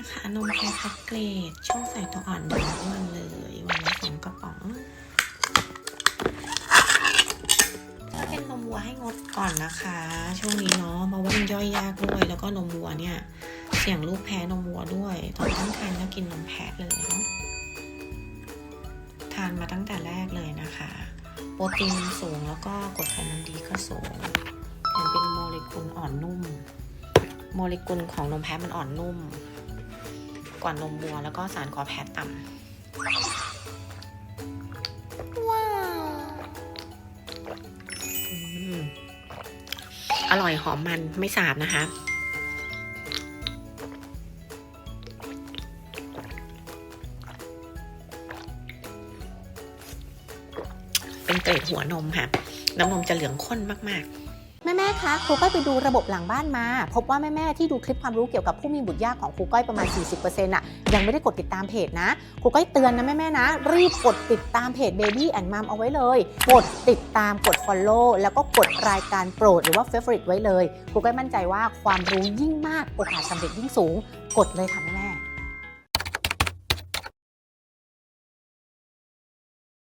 นะคะนมแพะคัดเกรดช่องใส่ตัวอ่อนเดิมมันเลยวันละสองกระป๋องถ้าเป็นนมวัวให้งดก่อนนะคะ ช่วงนี้เนาะเพราะว่ามันย่อยยากด้วย แล้วก็นมวัวเนี่ย เสี่ยงลูกแพ้นมวัวด้วยตอนตั้งครรภ์ก็กินนมแพะเลยเนาะทานมาตั้งแต่แรกเลยนะคะ โปรตีนมันสูงแล้วก็กรดไขมันดีก็สูงมันเป็นโมเลกุลอ่อนนุ่ม โมเลกุลของนมแพะมันอ่อนนุ่ม กว่านมวัว แล้วก็สารคอแพะต่ำว้าวอร่อยหอมมันไม่สาบนะคะเป็นเกรดหัวนมค่ะ น้ำนมจะเหลืองข้นมากแม่ แม่ๆ คะครูก้อยไปดูระบบหลังบ้านมา พบว่าแม่แม่ๆ ที่ดูคลิปความรู้เกี่ยวกับผู้มีบุตรยากของครูก้อยประมาณ 40%อะยังไม่ได้กดติดตามเพจนะ ครูก้อยเตือนนะแม่แม่ๆ นะ รีบกดติดตามเพจ Baby and Mom เอาไว้เลย กดติดตามกด Follow แล้วก็กดรายการโปรดหรือว่า Favorite ไว้เลย ครูก้อยมั่นใจว่าความรู้ยิ่งมากโอกาสสำเร็จยิ่งสูง กดเลยค่ะแม่แม่